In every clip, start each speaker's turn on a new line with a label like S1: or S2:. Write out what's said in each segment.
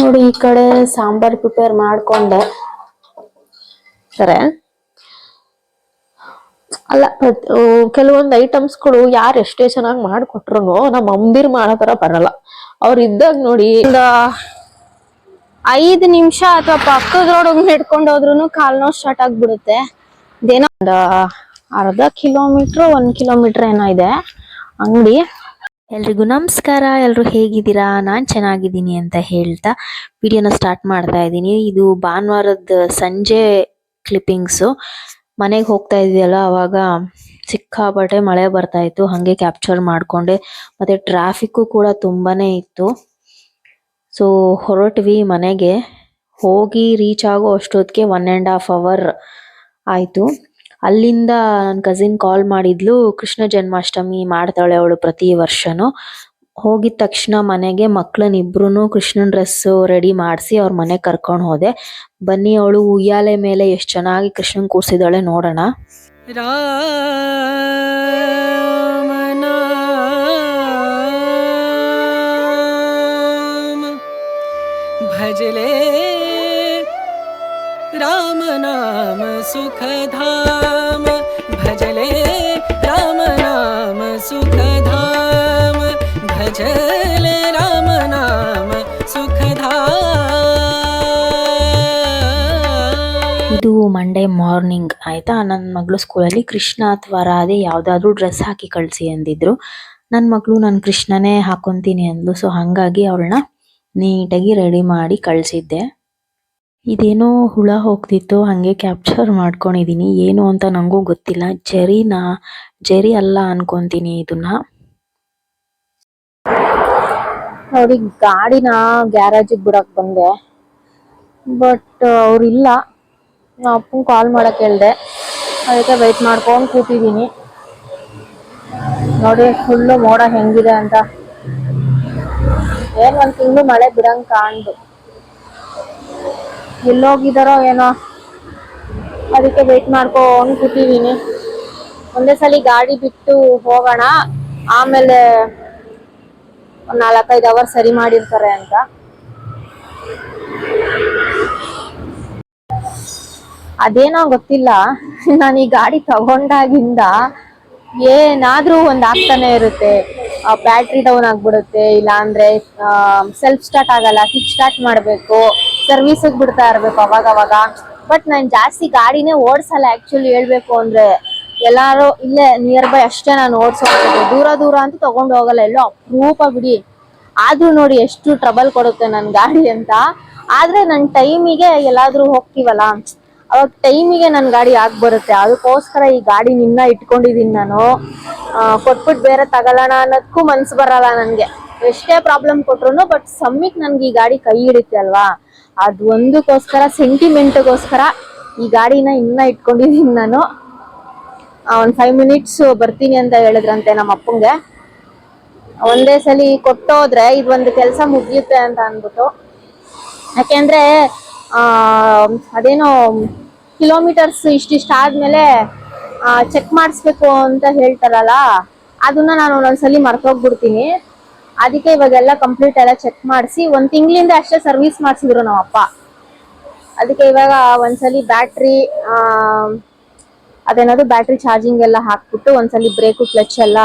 S1: ನೋಡಿ, ಈ ಕಡೆ ಸಾಂಬಾರ್ ಪ್ರಿಪೇರ್ ಮಾಡ್ಕೊಂಡೆ. ಸರಿ. ಅಲ್ಲ ಕೆಲವೊಂದು ಐಟಮ್ಸ್ಗಳು ಯಾರು ಎಷ್ಟೇ ಚೆನ್ನಾಗಿ ಮಾಡ್ಕೊಟ್ರು ನಮ್ಮ ಅಂಬಿರ್ ಮಾಡೋ ತರ ಬರಲ್ಲ. ಅವ್ರು ಇದ್ದಾಗ ನೋಡಿ
S2: ಐದ್ ನಿಮಿಷ ಅಥವಾ ಪಕ್ಕದ ರೋಡ್ ಹಿಡ್ಕೊಂಡು ಹೋದ್ರು ಕಾಲ್ ನೋವು ಸ್ಟಾರ್ಟ್ ಆಗ್ಬಿಡುತ್ತೆ.
S1: ಒಂದು ಅರ್ಧ ಕಿಲೋಮೀಟರ್ ಒಂದ್ ಕಿಲೋಮೀಟರ್ ಏನೋ ಇದೆ ಅಂಗಡಿ. ಎಲ್ರಿಗೂ ನಮಸ್ಕಾರ ಎಲ್ಲರೂ ಹೇಗಿದ್ದೀರಾ? ನಾನು ಚೆನ್ನಾಗಿದ್ದೀನಿ ಅಂತ ಹೇಳ್ತಾ ವಿಡಿಯೋನ ಸ್ಟಾರ್ಟ್ ಮಾಡ್ತಾ ಇದ್ದೀನಿ. ಇದು ಭಾನುವಾರದ ಸಂಜೆ ಕ್ಲಿಪ್ಪಿಂಗ್ಸು ಮನೆಗೆ ಹೋಗ್ತಾ ಇದೆಯಲ್ಲ ಅವಾಗ ಸಿಕ್ಕಾಪಟ್ಟೆ ಮಳೆ ಬರ್ತಾ ಇತ್ತು. ಹಾಗೆ ಕ್ಯಾಪ್ಚರ್ ಮಾಡಿಕೊಂಡೆ. ಮತ್ತೆ ಟ್ರಾಫಿಕ್ಕು ಕೂಡ ತುಂಬಾನೇ ಇತ್ತು. ಸೊ ಹೊರಟ್ವಿ ಮನೆಗೆ. ಹೋಗಿ ರೀಚ್ ಆಗೋ ಅಷ್ಟೊತ್ತಿಗೆ ಒನ್ ಆ್ಯಂಡ್ ಹಾಫ್ ಅವರ್ ಆಯ್ತು. ಅಲ್ಲಿಂದ ನನ್ನ ಕಸಿನ್ ಕಾಲ್ ಮಾಡಿದ್ಲು, ಕೃಷ್ಣ ಜನ್ಮಾಷ್ಟಮಿ ಮಾಡ್ತಾಳೆ ಅವಳು ಪ್ರತಿ ವರ್ಷನೂ. ಹೋಗಿದ ತಕ್ಷಣ ಮನೆಗೆ ಮಕ್ಕಳನ್ನ ಇಬ್ರು ಕೃಷ್ಣನ ಡ್ರೆಸ್ ರೆಡಿ ಮಾಡಿಸಿ ಅವ್ರ ಮನೆ ಕರ್ಕೊಂಡು ಹೋದೆ. ಬನ್ನಿ ಅವಳು ಉಯ್ಯಾಲೆ ಮೇಲೆ ಎಷ್ಟು ಚೆನ್ನಾಗಿ ಕೃಷ್ಣನ್ ಕೂರಿಸಿದಾಳೆ ನೋಡೋಣ.
S3: ಭಜಲೇ ರಾಮನಾಮ सुखधाम भजले राम नाम सुखधाम भजले राम नाम सुखधाम
S1: ಇದು ಮಂಡೇ ಮಾರ್ನಿಂಗ್ ಆಯ್ತಾ ನನ್ನ ಮಗಳು ಸ್ಕೂಲಲ್ಲಿ ಕೃಷ್ಣ ಅಥವಾ ರಾಧೆ ಯಾವ್ದಾದ್ರು ಡ್ರೆಸ್ ಹಾಕಿ ಕಳ್ಸಿ ಅಂದಿದ್ರು ನನ್ನ ಮಗಳು ನಾನು ಕೃಷ್ಣನೇ ಹಾಕೊಂತೀನಿ ಅಂದ್ಲು ಸೊ ಹಂಗಾಗಿ ಅವಳನ್ನ ನೀಟಾಗಿ ರೆಡಿ ಮಾಡಿ ಕಳ್ಸಿದ್ದೆ ಇದೇನೋ ಹುಳ ಹೋಗ್ತಿತ್ತು, ಹಂಗೆ ಕ್ಯಾಪ್ಚರ್ ಮಾಡ್ಕೊಂಡಿದ್ದೀನಿ ಏನು ಅಂತ ನಂಗೂ ಗೊತ್ತಿಲ್ಲ. ಜರಿನಾ, ಜರಿ ಅಲ್ಲ ಅನ್ಕೊಂತೀನಿ ಇದನ್ನ. ನೋಡಿ ಗಾಡಿನ ಗ್ಯಾರೇಜಿಗೆ ಬಿಡಕ್ ಬಂದೆ. ಬಟ್ ಅವ್ರಿಲ್ಲ ನಾ ಅಪ್ಪನ್ ಕಾಲ್ ಮಾಡಕ್ ಹೇಳ್ದೆ. ಅದಕ್ಕೆ ವೆಯ್ಟ್ ಮಾಡ್ಕೊಂಡು ಕೂತಿದ್ದೀನಿ ನೋಡಿ ಫುಲ್ಲು ಮೋಡ ಹೆಂಗಿದೆ ಅಂತ. ಏನ್ ಒಂದ್ ತಿಂಗಳು ಮಳೆ ಬಿಡಂಗ್ ಕಾಣ್ದು. ಎಲ್ಲೋಗಿದಾರೋ ಏನೋ? ಅದಕ್ಕೆ ವೆಯ್ಟ್ ಮಾಡ್ಕೊಂಡು ಕೂತಿದ್ದೀನಿ ಒಂದೇ ಸಲ ಗಾಡಿ ಬಿಟ್ಟು ಹೋಗೋಣ. ಆಮೇಲೆ ಒಂದು ನಾಲ್ಕೈದು ಅವರ್ ಸರಿ ಮಾಡಿರ್ತಾರೆ ಅಂತ. ಅದೇನೋ ಗೊತ್ತಿಲ್ಲ. ನಾನು ಈ ಗಾಡಿ ತಗೊಂಡಾಗಿಂದ ಏನಾದ್ರೂ ಒಂದು ಆಗ್ತಾನೆ ಇರುತ್ತೆ. ಬ್ಯಾಟ್ರಿ ಡೌನ್ ಆಗ್ಬಿಡುತ್ತೆ. ಇಲ್ಲಾಂದ್ರೆ ಸೆಲ್ಫ್ ಸ್ಟಾರ್ಟ್ ಆಗಲ್ಲ. ಕಿಕ್ ಸ್ಟಾರ್ಟ್ ಮಾಡ್ಬೇಕು. ಸರ್ವಿಸ್ ಬಿಡ್ತಾ ಇರ್ಬೇಕು ಅವಾಗ ಅವಾಗ ಬಟ್ ನಾನು ಜಾಸ್ತಿ ಗಾಡಿನೇ ಓಡಿಸಲ್ಲ ಆಕ್ಚುಲಿ ಹೇಳ್ಬೇಕು ಅಂದ್ರೆ. ಎಲ್ಲಾರು ಇಲ್ಲೇ ನಿಯರ್ ಬೈ ಅಷ್ಟೇ ನಾನು ಓಡಿಸೋದು. ದೂರ ದೂರ ಅಂತ ತಗೊಂಡು ಹೋಗಲ್ಲ, ಎಲ್ಲೋ ಅಪರೂಪ ಬಿಡಿ. ಆದ್ರೂ ನೋಡಿ ಎಷ್ಟು ಟ್ರಬಲ್ ಕೊಡುತ್ತೆ ನನ್ ಗಾಡಿ ಅಂತ. ಆದ್ರೆ ನನ್ ಟೈಮಿಗೆ ಎಲ್ಲಾದ್ರೂ ಹೋಗ್ತೀವಲ್ಲ. ಅವಾಗ ಟೈಮಿಗೆ ನನ್ ಗಾಡಿ ಆಗ್ ಬರುತ್ತೆ? ಅದಕ್ಕೋಸ್ಕರ ಈ ಗಾಡಿ ನಿನ್ನ ಇಟ್ಕೊಂಡಿದೀನಿ ನಾನು. ಕೊಟ್ಬಿಟ್ಟು ಕೊಟ್ಬಿಟ್ ಬೇರೆ ತಗೊಳ್ಳೋಣ ಅನ್ನೋದಕ್ಕೂ ಮನ್ಸು ಬರಲ್ಲ ನನ್ಗೆ. ಎಷ್ಟೇ ಪ್ರಾಬ್ಲಮ್ ಕೊಟ್ರು ಬಟ್ ಸಮ್ಮಿಕ್ ನನ್ಗೆ ಈ ಗಾಡಿ ಕೈ ಹಿಡಿತೆ ಅಲ್ವಾ? ಅದ್ ಒಂದಕ್ಕೋಸ್ಕರ ಸೆಂಟಿಮೆಂಟ್ಗೋಸ್ಕರ ಈ ಗಾಡಿನ ಇನ್ನ ಇಟ್ಕೊಂಡಿದೀನಿ ನಾನು. ಒಂದು ಫೈವ್ ಮಿನಿಟ್ಸ್ ಬರ್ತೀನಿ ಅಂತ ಹೇಳಿದ್ರಂತೆ ನಮ್ಮ ಅಪ್ಪಂಗೆ. ಒಂದೇ ಸಲಿ ಕೊಟ್ಟೋದ್ರೆ ಒಂದು ಕೆಲಸ ಮುಗಿಯುತ್ತೆ ಅಂತ ಅಂದ್ಬಿಟ್ಟು. ಯಾಕೆಂದ್ರೆ ಅದೇನೋ ಕಿಲೋಮೀಟರ್ಸ್ ಇಷ್ಟಿಷ್ಟ ಆದ್ಮೇಲೆ ಚೆಕ್ ಮಾಡಿಸ್ಬೇಕು ಅಂತ ಹೇಳ್ತಾರಲ್ಲ, ಅದನ್ನ ನಾನು ಒಂದೊಂದ್ಸಲಿ ಮರ್ತೋಗ್ಬಿಡ್ತೀನಿ ಅದಕ್ಕೆ ಇವಾಗೆಲ್ಲ ಕಂಪ್ಲೀಟ್ ಎಲ್ಲ ಚೆಕ್ ಮಾಡಿಸಿ, ಒಂದ್ ತಿಂಗಳಿಂದ ಅಷ್ಟೇ ಸರ್ವಿಸ್ ಮಾಡಿಸಿದ್ರು ನಮ್ಮ ಅಪ್ಪ. ಅದಕ್ಕೆ ಇವಾಗ ಒಂದ್ಸಲಿ ಬ್ಯಾಟ್ರಿ ಅದೇನದು ಬ್ಯಾಟ್ರಿ ಚಾರ್ಜಿಂಗ್ ಎಲ್ಲ ಹಾಕ್ಬಿಟ್ಟು ಒಂದ್ಸಲಿ ಬ್ರೇಕು ಕ್ಲಚ್ ಎಲ್ಲ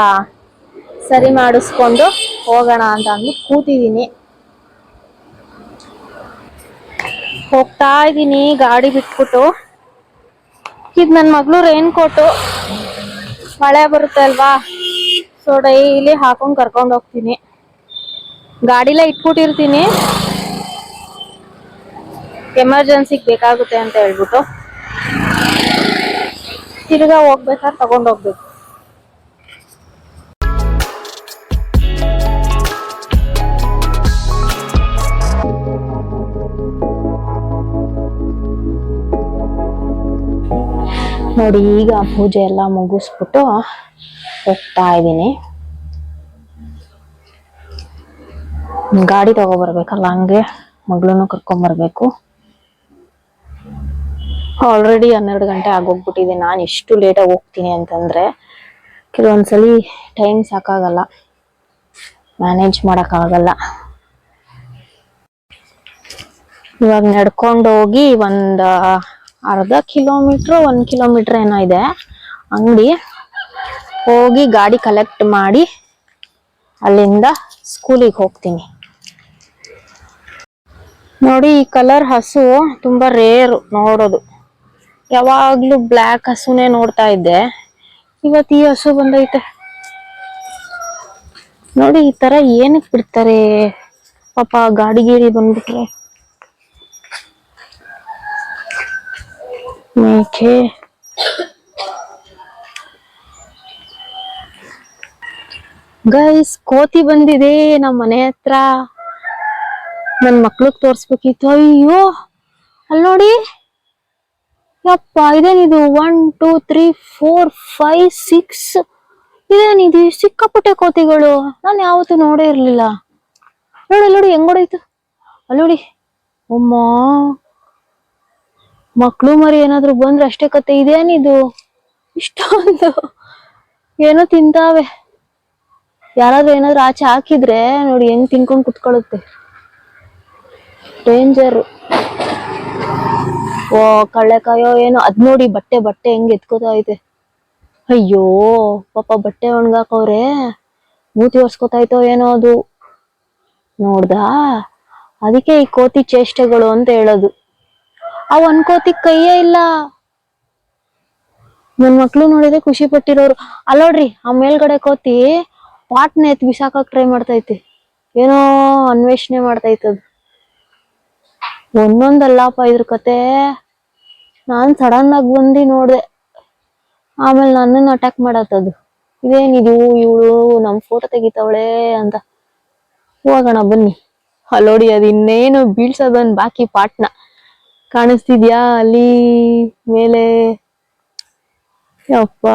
S1: ಸರಿ ಮಾಡಿಸ್ಕೊಂಡು ಹೋಗೋಣ ಅಂತ ಅಂದು ಕೂತಿದ್ದೀನಿ. ಹೋಗ್ತಾ ಇದ್ದೀನಿ, ಗಾಡಿ ಬಿಟ್ಬಿಟ್ಟು. ಇದು ನನ್ನ ಮಗಳು ರೈನ್ ಕೋಟು ಮಳೆ ಬರುತ್ತೆ ಅಲ್ವಾ? ಸೊ ಡೈಲಿ ಹಾಕೊಂಡು ಕರ್ಕೊಂಡು ಹೋಗ್ತೀನಿ. ಗಾಡಿಲೇ ಇಟ್ಬಿಟ್ಟಿರ್ತೀನಿ. ಎಮರ್ಜೆನ್ಸಿಗೆ ಬೇಕಾಗುತ್ತೆ ಅಂತ ಹೇಳ್ಬಿಟ್ಟು. ತಿರ್ಗಾ ಹೋಗ್ಬೇಕಾದ್ರೆ ತಗೊಂಡೋಗ್ಬೇಕು ನೋಡಿ, ಈಗ ಪೂಜೆ ಎಲ್ಲ ಮುಗಿಸ್ಬಿಟ್ಟು ಹೋಗ್ತಾ ಇದ್ದೀನಿ. ಗಾಡಿ ತಗೊಬರ್ಬೇಕಲ್ಲ ಹಂಗೆ, ಮಗಳನ್ನು ಕರ್ಕೊಂಬರ್ಬೇಕು ಆಲ್ರೆಡಿ ಹನ್ನೆರಡು ಗಂಟೆ ಆಗೋಗ್ಬಿಟ್ಟಿದೆ. ನಾನು ಎಷ್ಟು ಲೇಟಾಗಿ ಹೋಗ್ತೀನಿ ಅಂತಂದ್ರೆ ಕೆಲವೊಂದ್ಸಲಿ ಟೈಮ್ ಸಾಕಾಗಲ್ಲ. ಮ್ಯಾನೇಜ್ ಮಾಡೋಕ್ಕಾಗಲ್ಲ. ಇವಾಗ ನಡ್ಕೊಂಡು ಹೋಗಿ ಒಂದು ಅರ್ಧ ಕಿಲೋಮೀಟ್ರ್ ಒಂದ್ ಕಿಲೋಮೀಟರ್ ಏನೋ ಇದೆ. ಅಂಗಡಿ ಹೋಗಿ ಗಾಡಿ ಕಲೆಕ್ಟ್ ಮಾಡಿ ಅಲ್ಲಿಂದ ಸ್ಕೂಲಿಗೆ ಹೋಗ್ತೀನಿ. ನೋಡಿ, ಈ ಕಲರ್ ಹಸು ತುಂಬಾ ರೇರು ನೋಡೋದು. ಯಾವಾಗ್ಲೂ ಬ್ಲ್ಯಾಕ್ ಹಸುನೇ ನೋಡ್ತಾ ಇದ್ದೆ. ಇವತ್ತು ಈ ಹಸು ಬಂದೈತೆ. ನೋಡಿ, ಈ ತರ ಏನಕ್ ಬಿಡ್ತಾರೆ? ಪಾಪ ಗಾಡಿ ಗೀಡಿ ಬಂದ್ಬಿಟ್ರೆ. ಮೇಕೆ. ಗೈಸ್ ಕೋತಿ ಬಂದಿದೆ ನಮ್ಮ ಮನೆ ಹತ್ರ. ನನ್ ಮಕ್ಳಿಗ್ ತೋರ್ಸ್ಬೇಕಿತ್ತು. ಅಯ್ಯೋ ಅಲ್ಲಿ ನೋಡಿ. ಯಪ್ಪ, ಇದೇನಿದು? One two three four five six ಇದೇನಿದು? ಸಿಕ್ಕಾಪಟ್ಟೆ ಕೋತಿಗಳು. ನಾನು ಯಾವತ್ತೂ ನೋಡೇ ಇರ್ಲಿಲ್ಲ. ನೋಡಿ ಅಲ್ಲಿ ನೋಡಿ, ಹೆಂಗ್ ಹೊಡೈತು? ಅಲ್ಲಿ ನೋಡಿ. ಅಮ್ಮ. ಮಕ್ಳು ಮರಿ ಏನಾದ್ರು ಬಂದ್ರೆ ಅಷ್ಟೇ ಕತೆ. ಇದೇನಿದು? ಇಷ್ಟೊಂದು. ಏನೋ ತಿಂತಾವೆ. ಯಾರಾದ್ರೂ ಏನಾದ್ರು ಆಚೆ ಹಾಕಿದ್ರೆ ನೋಡಿ, ಹೆಂಗ್ ತಿನ್ಕೊಂಡ್ ಕುತ್ಕೊಳ್ಳುತ್ತೆ. ಡೇಂಜರ್ ಓ, ಕಳ್ಳೆಕಾಯೋ ಏನೋ, ಅದ್ ನೋಡಿ ಬಟ್ಟೆ ಬಟ್ಟೆ ಹೆಂಗ್ ಎತ್ಕೋತಾ ಐತೆ ಅಯ್ಯೋ, ಪಾಪ ಬಟ್ಟೆ ಒಣಗಾಕವ್ರೆ. ಮೂತಿ ಒರ್ಸ್ಕೊತಾಯ್ತೋ ಏನೋ ಅದು. ನೋಡ್ದಾ? ಅದಕ್ಕೆ ಈ ಕೋತಿ ಚೇಷ್ಟೆಗಳು ಅಂತ ಹೇಳೋದು. ಒಂದ್ ಕೋತಿ ಕೈಯೇ ಇಲ್ಲ. ನನ್ ಮಕ್ಳು ನೋಡಿದ್ರೆ ಖುಷಿ ಪಟ್ಟಿರೋರು. ಅಲ್ಲೋಡ್ರಿ ಆ ಮೇಲ್ಗಡೆ ಕೋತಿ, ಪಾಟ್ನ ಎತ್ ಬಿಸಾಕಕ್ ಟ್ರೈ ಮಾಡ್ತೈತಿ. ಏನೋ ಅನ್ವೇಷಣೆ ಮಾಡ್ತೈತದು. ಒಂದೊಂದಲ್ಲಪ್ಪ ಇದ್ರ ಕತೆ. ನಾನ್ ಸಡನ್ ಆಗಿ ಬಂದು ನೋಡ್ದೆ. ಆಮೇಲೆ ನನ್ನನ್ನು ಅಟ್ಯಾಕ್ ಮಾಡತ್ತದು. ಇದೇನಿದು ಇವಳು ನಮ್ ಫೋಟೋ ತೆಗಿತಾವಳೆ ಅಂತ. ಹೋಗೋಣ ಬನ್ನಿ. ಅಲ್ಲೋಡಿ, ಅದು ಇನ್ನೇನು ಬೀಳ್ಸೋದನ್ ಬಾಕಿ ಪಾಟ್ನ. ಕಾಣಿಸ್ತಿದ್ಯಾ ಅಲ್ಲಿ? ಮೇಲೆ? ಯಪ್ಪ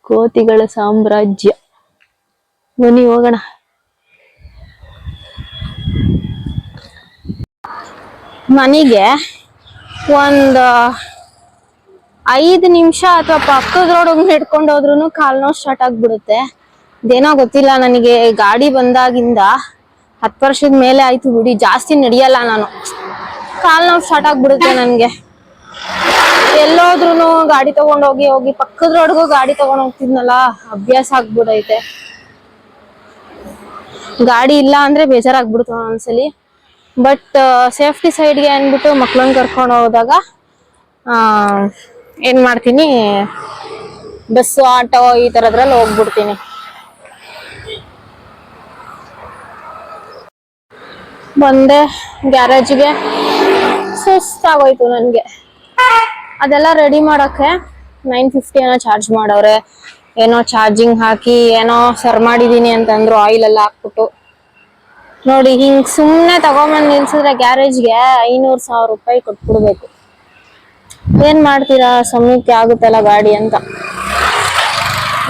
S1: ಕೋತಿಗಳ ಸಾಮ್ರಾಜ್ಯ. ಬನ್ನಿ, ಹೋಗೋಣ. ಮನೆಗೆ ಒಂದು ಐದು ನಿಮಿಷ ಅಥವಾ ಪಕ್ಕದ ರೋಡ್ ಹಿಡ್ಕೊಂಡು ಹೋದ್ರು ಕಾಲ್ ನೋವು ಸ್ಟಾರ್ಟ್ ಆಗ್ಬಿಡುತ್ತೆ. ಇದೇನೋ ಗೊತ್ತಿಲ್ಲ ನನಗೆ, ಗಾಡಿ ಬಂದಾಗಿಂದ ಹತ್ತು ವರ್ಷದ ಮೇಲೆ ಆಯ್ತು ಬಿಡಿ, ಜಾಸ್ತಿ ನಡೆಯಲ್ಲ ನಾನು. ಕಾಲ್ ನೋವು ಸ್ಟಾರ್ಟ್ ಆಗ್ಬಿಡುತ್ತೆ ನನಗೆ. ಎಲ್ಲೋದ್ರೂ ಗಾಡಿ ತಗೊಂಡ್ ಹೋಗಿ ಹೋಗಿ ಪಕ್ಕದ ರೋಡ್ಗೂ ಗಾಡಿ ತಗೊಂಡ್ ಹೋಗ್ತಿದ್ನಲ್ಲ, ಅಭ್ಯಾಸ ಆಗ್ಬಿಡೈತೆ. ಗಾಡಿ ಇಲ್ಲ ಅಂದ್ರೆ ಬೇಜಾರಾಗ್ಬಿಡ್ತು ಒಂದ್ಸಲಿ. ಬಟ್ ಸೇಫ್ಟಿ ಸೈಡ್ಗೆ ಅಂದ್ಬಿಟ್ಟು ಮಕ್ಳನ್ನ ಕರ್ಕೊಂಡು ಹೋದಾಗ ಏನು ಮಾಡ್ತೀನಿ? ಬಸ್ಸು ಆಟೋ ಈ ಥರದ್ರಲ್ಲಿ ಹೋಗ್ಬಿಡ್ತೀನಿ. ಬಂದೆ ಗ್ಯಾರೇಜ್ಗೆ. ಸುಸ್ತಾಗೋಯ್ತು ನನಗೆ. ಅದೆಲ್ಲ ರೆಡಿ ಮಾಡೋಕ್ಕೆ ನೈನ್ ಫಿಫ್ಟಿ ಏನೋ ಚಾರ್ಜ್ ಮಾಡವ್ರೆ ಏನೋ ಚಾರ್ಜಿಂಗ್ ಹಾಕಿ ಏನೋ ಸರ್ ಮಾಡಿದ್ದೀನಿ ಅಂತಂದ್ರು ಆಯಿಲ್ ಎಲ್ಲ ಹಾಕ್ಬಿಟ್ಟು. ನೋಡಿ, ಹಿಂಗ್ ಸುಮ್ನೆ ತಗೊಂಬಂದ್ ನಿಲ್ಸಿದ್ರೆ ಗ್ಯಾರೇಜ್ಗೆ ಐನೂರ್ ಸಾವಿರ ರೂಪಾಯಿ ಕೊಟ್ಬಿಡ್ಬೇಕು. ಏನ್ ಮಾಡ್ತೀರಾ? ಸಮಯಕ್ಕೆ ಆಗುತ್ತಲ್ಲ ಗಾಡಿ ಅಂತ.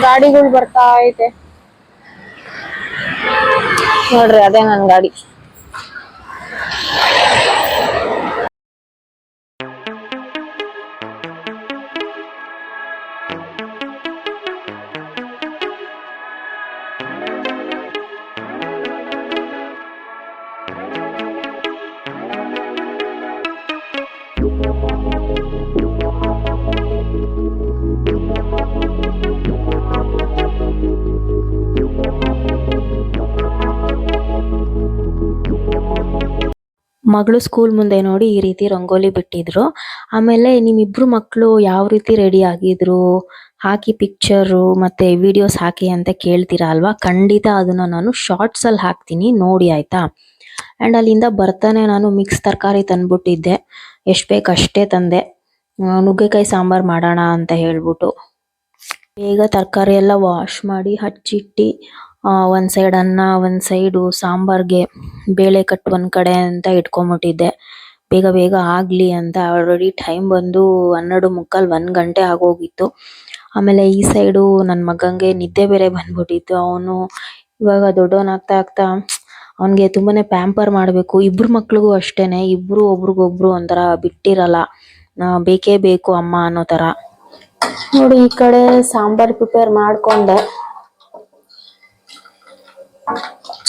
S1: ಗಾಡಿಗಳು ಬರ್ತಾ ಐತೆ. ನೋಡ್ರಿ, ಅದೇ ನನ್ ಗಾಡಿ.
S4: ಮಗಳು ಸ್ಕೂಲ್ ಮುಂದೆ ನೋಡಿ ಈ ರೀತಿ ರಂಗೋಲಿ ಬಿಟ್ಟಿದ್ರು. ಆಮೇಲೆ ನಿಮ್ಮಿಬ್ರು ಮಕ್ಕಳು ಯಾವ ರೀತಿ ರೆಡಿ ಆಗಿದ್ರು? ಹಾಕಿ ಪಿಕ್ಚರು ಮತ್ತೆ ವಿಡಿಯೋಸ್ ಹಾಕಿ ಅಂತ ಕೇಳ್ತೀರಾ ಅಲ್ವಾ? ಖಂಡಿತ ಅದನ್ನ ನಾನು ಶಾರ್ಟ್ಸ್ ಅಲ್ಲಿ ಹಾಕ್ತೀನಿ, ನೋಡಿ ಆಯ್ತಾ? ಅಂಡ್ ಅಲ್ಲಿಂದ ಬರ್ತಾನೆ ನಾನು ಮಿಕ್ಸ್ ತರಕಾರಿ ತಂದ್ಬಿಟ್ಟಿದ್ದೆ. ಎಷ್ಟು ಬೇಕು ಅಷ್ಟೇ ತಂದೆ. ನುಗ್ಗೆಕಾಯಿ ಸಾಂಬಾರ್ ಮಾಡೋಣ ಅಂತ ಹೇಳ್ಬಿಟ್ಟು. ಬೇಗ ತರಕಾರಿ ಎಲ್ಲ ವಾಶ್ ಮಾಡಿ, ಹಚ್ಚಿಟ್ಟಿ ಆ, ಒಂದ್ ಸೈಡ್ ಅನ್ನ ಒಂದ್ ಸೈಡ್ ಸಾಂಬಾರ್ಗೆ ಬೇಳೆ ಕಟ್ ಒಂದ್ ಕಡೆ ಅಂತ ಇಟ್ಕೊಂಡ್ಬಿಟ್ಟಿದ್ದೆ ಬೇಗ ಬೇಗ ಆಗ್ಲಿ ಅಂತ ಆಲ್ರೆಡಿ ಟೈಮ್ ಬಂದು ಹನ್ನೆರಡು ಮುಕ್ಕಾಲ್ ಒಂದ್ ಗಂಟೆ ಆಗೋಗಿತ್ತು. ಆಮೇಲೆ ಈ ಸೈಡ್ ನನ್ ಮಗಂಗೆ ನಿದ್ದೆ ಬೇರೆ ಬಂದ್ಬಿಟ್ಟಿತ್ತು. ಅವನು ಇವಾಗ ದೊಡ್ಡವನ್ ಆಗ್ತಾ ಆಗ್ತಾ ಅವನಿಗೆ ತುಂಬಾನೇ ಪ್ಯಾಂಪರ್ ಮಾಡ್ಬೇಕು. ಇಬ್ರು ಮಕ್ಳಿಗೂ ಅಷ್ಟೇನೆ ಇಬ್ರು ಒಬ್ರಿಗೊಬ್ರು ಒಂಥರ ಬಿಟ್ಟಿರಲ್ಲ. ಬೇಕೇ ಬೇಕು ಅಮ್ಮ ಅನ್ನೋ ತರ
S1: ನೋಡಿ ಈ ಕಡೆ ಸಾಂಬಾರ್ ಪ್ರಿಪೇರ್ ಮಾಡ್ಕೊಂಡೆ.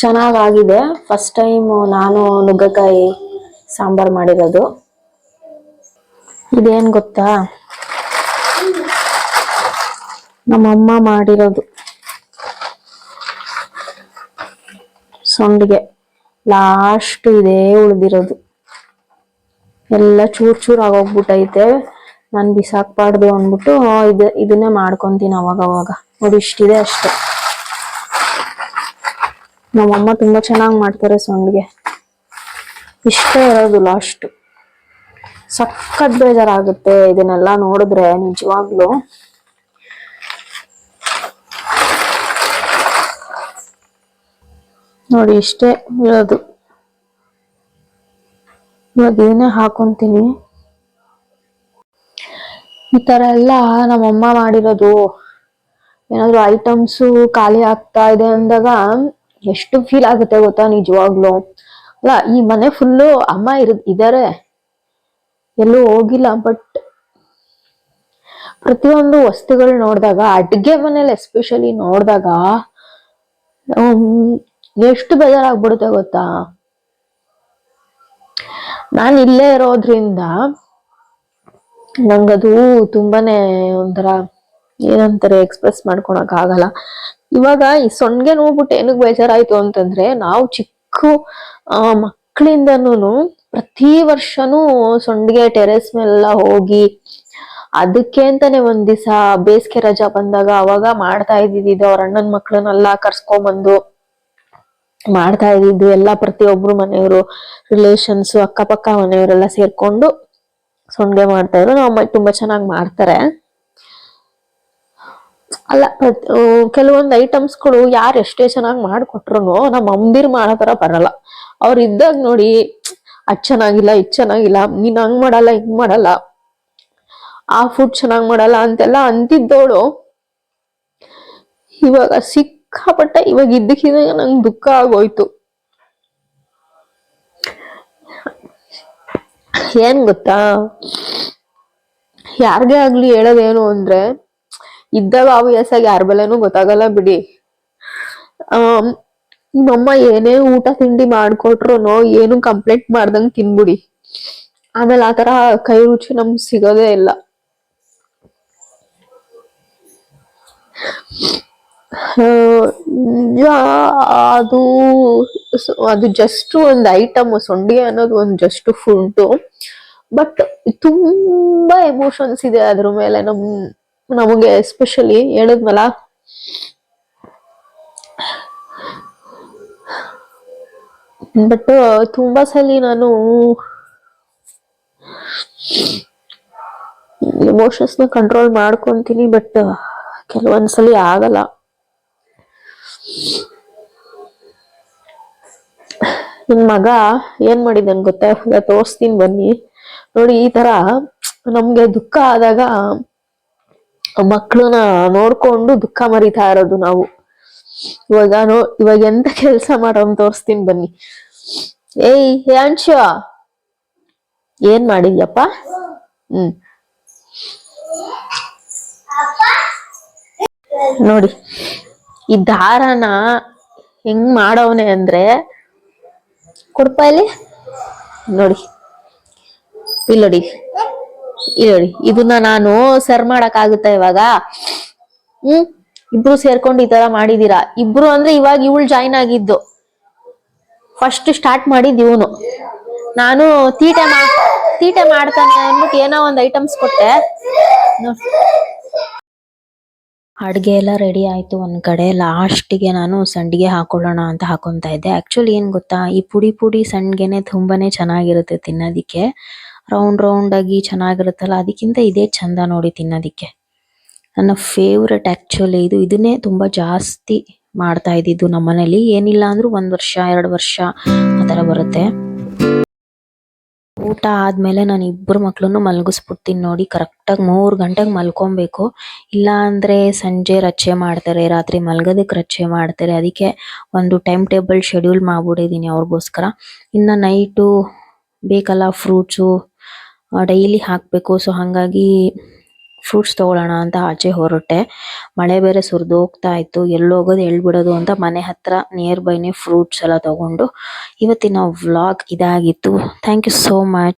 S1: ಚೆನ್ನಾಗಾಗಿದೆ. ಫಸ್ಟ್ ಟೈಮ್ ನಾನು ನುಗ್ಗೆಕಾಯಿ
S4: ಸಾಂಬಾರ್ ಮಾಡಿರೋದು. ಇದೇನು ಗೊತ್ತಾ? ನಮ್ಮಮ್ಮ ಮಾಡಿರೋದು. ಸೊಂಡಿಗೆ. ಲಾಸ್ಟ್ ಇದೇ ಉಳಿದಿರೋದು. ಎಲ್ಲ ಚೂರ್ ಚೂರ್ ಆಗೋಗ್ಬಿಟ್ಟೈತೆ ನಾನು ಬಿಸಾಕ್ಬಾರ್ದು ಅಂದ್ಬಿಟ್ಟು ಇದು, ಇದನ್ನೇ ಮಾಡ್ಕೊತೀನಿ ಅವಾಗ ಅವಾಗ ನೋಡಿ, ಇಷ್ಟಿದೆ ಅಷ್ಟೇ. ನಮ್ಮಮ್ಮ ತುಂಬಾ ಚೆನ್ನಾಗಿ ಮಾಡ್ತಾರೆ ಸೊಂಡಿಗೆ ಇಷ್ಟೇ ಇರೋದು ಲಾಸ್ಟ್ ಸಖತ್ ಬೇಜಾರಾಗುತ್ತೆ ಇದನ್ನೆಲ್ಲ ನೋಡಿದ್ರೆ ನಿಜವಾಗ್ಲು. ನೋಡಿ, ಇಷ್ಟೇ ಇರೋದು. ಇವಾಗ ಏನೇ ಹಾಕೊಂತೀನಿ. ಈ ತರ ಎಲ್ಲ ನಮ್ಮಮ್ಮ ಮಾಡಿರೋದು. ಏನಾದ್ರು ಐಟಮ್ಸು ಖಾಲಿ ಆಗ್ತಾ ಇದೆ ಅಂದಾಗ ಎಷ್ಟು ಫೀಲ್ ಆಗುತ್ತೆ ಗೊತ್ತಾ ನಿಜವಾಗ್ಲು? ಅಲ್ಲ, ಈ ಮನೆ ಫುಲ್ಲು ಅಮ್ಮ ಇರ, ಇದಾರೆ. ಎಲ್ಲೂ ಹೋಗಿಲ್ಲ ಬಟ್ ಪ್ರತಿಯೊಂದು ವಸ್ತುಗಳು ನೋಡಿದಾಗ, ಅಡ್ಗೆ ಮನೇಲಿ ಎಸ್ಪೆಷಲಿ ನೋಡಿದಾಗ ಎಷ್ಟು ಬೇಜಾರಾಗ್ಬಿಡುತ್ತೆ ಗೊತ್ತಾ? ನಾನ್ ಇಲ್ಲೇ ಇರೋದ್ರಿಂದ ನಂಗದು ತುಂಬಾನೇ ಒಂಥರ ಏನಂತಾರೆ ಎಕ್ಸ್ಪ್ರೆಸ್ ಮಾಡ್ಕೊಳಕ್ ಆಗಲ್ಲ ಇವಾಗ ಈ ಸೊಂಡ್ಗೆ ನೋಡ್ಬಿಟ್ಟು ಏನಕ್ಕೆ ಬೇಜಾರಾಯ್ತು ಅಂತಂದ್ರೆ ನಾವು ಚಿಕ್ಕ ಮಕ್ಕಳಿಂದನೂ ಪ್ರತಿ ವರ್ಷನೂ ಸೊಂಡ್ಗೆ ಟೆರೆಸ್ ಮೇಲೆಲ್ಲ ಹೋಗಿ ಅದಕ್ಕೆ ಅಂತಾನೆ ಒಂದ್ ದಿವಸ ಬೇಸಿಗೆ ರಜಾ ಬಂದಾಗ ಅವಾಗ ಮಾಡ್ತಾ ಇದ್ದಿದ್ದು ಅವ್ರ ಅಣ್ಣನ ಮಕ್ಕಳನ್ನೆಲ್ಲ ಕರ್ಸ್ಕೊಂಬಂದು ಮಾಡ್ತಾ ಇದ್ದಿದ್ದು. ಎಲ್ಲ ಪ್ರತಿಯೊಬ್ರು ಮನೆಯವರು ರಿಲೇಷನ್ಸ್ ಅಕ್ಕಪಕ್ಕ ಮನೆಯವರೆಲ್ಲ ಸೇರ್ಕೊಂಡು ಸೊಂಡ್ಗೆ ಮಾಡ್ತಾ ಇದ್ರು. ಅಮ್ಮ ತುಂಬಾ ಚೆನ್ನಾಗಿ ಮಾಡ್ತಾರೆ. ಅಲ್ಲ ಕೆಲವೊಂದು ಐಟಮ್ಸ್ಗಳು ಯಾರು ಎಷ್ಟೇ ಚೆನ್ನಾಗಿ ಮಾಡಿಕೊಟ್ರು ನಮ್ಮ ಅಮ್ದಿರ್ ಮಾಡೋ ಥರ ಬರಲ್ಲ. ಅವ್ರು ಇದ್ದಾಗ ನೋಡಿ, ಅದು ಚೆನ್ನಾಗಿಲ್ಲ, ಇದ್ ಚೆನ್ನಾಗಿಲ್ಲ, ನೀನು ಹಂಗೆ ಮಾಡಲ್ಲ, ಹಿಂಗೆ ಮಾಡಲ್ಲ, ಆ ಫುಡ್ ಚೆನ್ನಾಗಿ ಮಾಡಲ್ಲ ಅಂತೆಲ್ಲ ಅಂತಿದ್ದವಳು ಇವಾಗ ಸಿಕ್ಕಾಪಟ್ಟೆ ಇವಾಗ ಇದ್ದಕ್ಕಿದ್ದಾಗ ನಂಗೆ ದುಃಖ ಆಗೋಯ್ತು. ಏನ್ ಗೊತ್ತಾ? ಯಾರಿಗೇ ಆಗ್ಲಿ ಹೇಳೋದೇನು ಅಂದ್ರೆ ಇದ್ದಾಗ ಆಬ್ವಿಯಸ್ ಆಗಿ ಯಾರ ಗೊತ್ತಾಗಲ್ಲ ಬಿಡಿ. ಆಮ್, ನಿಮ್ಮಮ್ಮ ಏನೇ ಊಟ ತಿಂಡಿ ಮಾಡ್ಕೊಟ್ರು ಏನು ಕಂಪ್ಲೇಂಟ್ ಮಾಡ್ದಂಗ್ ತಿನ್ಬಿಡಿ. ಆಮೇಲೆ ಆತರ ಕೈ ರುಚಿ ನಮ್ಗೆ ಸಿಗೋದೇ ಇಲ್ಲ. ಆ, ಅದು ಅದು ಜಸ್ಟ್ ಒಂದು ಐಟಮ್ ಸೊಂಡಿಗೆ ಅನ್ನೋದು ಒಂದು ಜಸ್ಟ್ ಫುಡ್ ಬಟ್ ತುಂಬಾ ಎಮೋಷನ್ಸ್ ಇದೆ ಅದ್ರ ಮೇಲೆ ನಮ್ ನಮಗೆ ಎಸ್ಪೆಷಲಿ ಹೇಳಿದ್ನಲ್ಲ? ಬಟ್ ತುಂಬಾ ಸಲಿ ನಾನು ಎಮೋಷನ್ಸ್ ಕಂಟ್ರೋಲ್ ಮಾಡ್ಕೊಂತೀನಿ ಬಟ್ ಕೆಲವೊಂದ್ಸಲಿ ಆಗಲ್ಲ. ನಿನ್ ಮಗ ಏನ್ ಮಾಡಿದನ್ ಗೊತ್ತಾ? ತೋರ್ಸ್ತೀನಿ ಬನ್ನಿ. ನೋಡಿ, ಈ ತರ ನಮ್ಗೆ ದುಃಖ ಆದಾಗ ಮಕ್ಳನ್ನ ನೋಡ್ಕೊಂಡು ದುಃಖ ಮರಿತಾ ಇರೋದು ನಾವು. ಇವಾಗ ನೋ, ಇವಾಗ ಎಂತ ಕೆಲ್ಸ ಮಾಡೋನ್ ತೋರಿಸ್ತೀನಿ ಬನ್ನಿ. ಏಯ್ ಯಾಂಶ ಏನ್ ಮಾಡಿದ್ಯಪ್ಪ? ಹ್ಮ್. ನೋಡಿ, ಈ ದಾರನ ಹೆಂಗ್ ಮಾಡವನೆ ಅಂದ್ರೆ, ಕೊಡ್ಪ ಇಲ್ಲಿ. ನೋಡಿ, ಇಲ್ಲಿ ನೋಡಿ ಇದನ್ನ ನಾನು ಸರ್ ಮಾಡಕ್ ಆಗುತ್ತಾ ಇವಾಗ? ಹ್ಮ್? ಇಬ್ರು ಸೇರ್ಕೊಂಡು ಈ ತರ ಮಾಡಿದೀರಾ? ಇಬ್ರು ಅಂದ್ರೆ ಇವಾಗ ಇವಳು ಜಾಯಿನ್ ಆಗಿದ್ದು. ಫಸ್ಟ್ ಸ್ಟಾರ್ಟ್ ಮಾಡಿದ್ ಇವನು. ನಾನು ತೀಟೆ ಮಾ, ತೀಟೆ ಮಾಡ್ತಾನೆ ಅಂದ್ಬಿಟ್ಟು ಏನೋ ಒಂದ್ ಐಟಮ್ಸ್ ಕೊಟ್ಟೆ. ಅಡ್ಗೆ ಎಲ್ಲ ರೆಡಿ ಆಯ್ತು ಒಂದ್ ಕಡೆ. ಲಾಸ್ಟಿಗೆ ನಾನು ಸಂಡಿಗೆ ಹಾಕೊಳ್ಳೋಣ ಅಂತ ಹಾಕೊಂತ ಇದ್ದೆ. ಆಕ್ಚುಲಿ ಏನ್ ಗೊತ್ತಾ? ಈ ಪುಡಿ ಪುಡಿ ಸಂಡಿಗೆನೆ ತುಂಬಾನೇ ಚೆನ್ನಾಗಿರುತ್ತೆ ತಿನ್ನೋದಿಕ್ಕೆ. ರೌಂಡ್ ರೌಂಡ್ ಆಗಿ ಚೆನ್ನಾಗಿರುತ್ತಲ್ಲ, ಅದಕ್ಕಿಂತ ಇದೇ ಚಂದ ನೋಡಿ ತಿನ್ನೋದಕ್ಕೆ. ನನ್ನ ಫೇವ್ರೆಟ್ ಆಕ್ಚುಲಿ ಇದು. ಇದನ್ನೇ ತುಂಬಾ ಜಾಸ್ತಿ ಮಾಡ್ತಾ ಇದ್ದಿದ್ದು ನಮ್ಮನೇಲಿ ಏನಿಲ್ಲ ಅಂದರೂ ಒಂದು ವರ್ಷ, ಎರಡು ವರ್ಷ ಆ ಥರ ಬರುತ್ತೆ. ಊಟ ಆದಮೇಲೆ ನಾನು ಇಬ್ಬರು ಮಕ್ಕಳನ್ನು ಮಲಗಿಸ್ಬಿಡ್ತೀನಿ ನೋಡಿ. ಕರೆಕ್ಟಾಗಿ ಮೂರು ಗಂಟೆಗೆ ಮಲ್ಕೊಬೇಕು. ಇಲ್ಲ ಅಂದ್ರೆ ಸಂಜೆ ರಚೆ ಮಾಡ್ತಾರೆ, ರಾತ್ರಿ ಮಲ್ಗೋದಕ್ಕೆ ರಚೆ ಮಾಡ್ತಾರೆ. ಅದಕ್ಕೆ ಒಂದು ಟೈಮ್ ಟೇಬಲ್ ಶೆಡ್ಯೂಲ್ ಮಾಡ್ಬಿಟ್ಟಿದೀನಿ ಅವ್ರಿಗೋಸ್ಕರ. ಇನ್ನು ನೈಟು ಬೇಕಲ್ಲ ಫ್ರೂಟ್ಸು ಡೈಲಿ ಹಾಕಬೇಕು. ಸೊ ಹಾಗಾಗಿ
S1: ಫ್ರೂಟ್ಸ್ ತಗೊಳ್ಳೋಣ ಅಂತ ಆಚೆ ಹೊರಟೆ. ಮಳೆ ಬೇರೆ ಸುರಿದು ಹೋಗ್ತಾ ಇತ್ತು. ಎಲ್ಲಿ ಹೋಗೋದು, ಎಲ್ಲಿ ಬಿಡೋದು ಅಂತ ಮನೆ ಹತ್ರ ನಿಯರ್ ಬೈನೇ ಫ್ರೂಟ್ಸ್ ಎಲ್ಲ ತಗೊಂಡು ಇವತ್ತಿನ ವ್ಲಾಗ್ ಇದಾಗಿತ್ತು. Thank you so much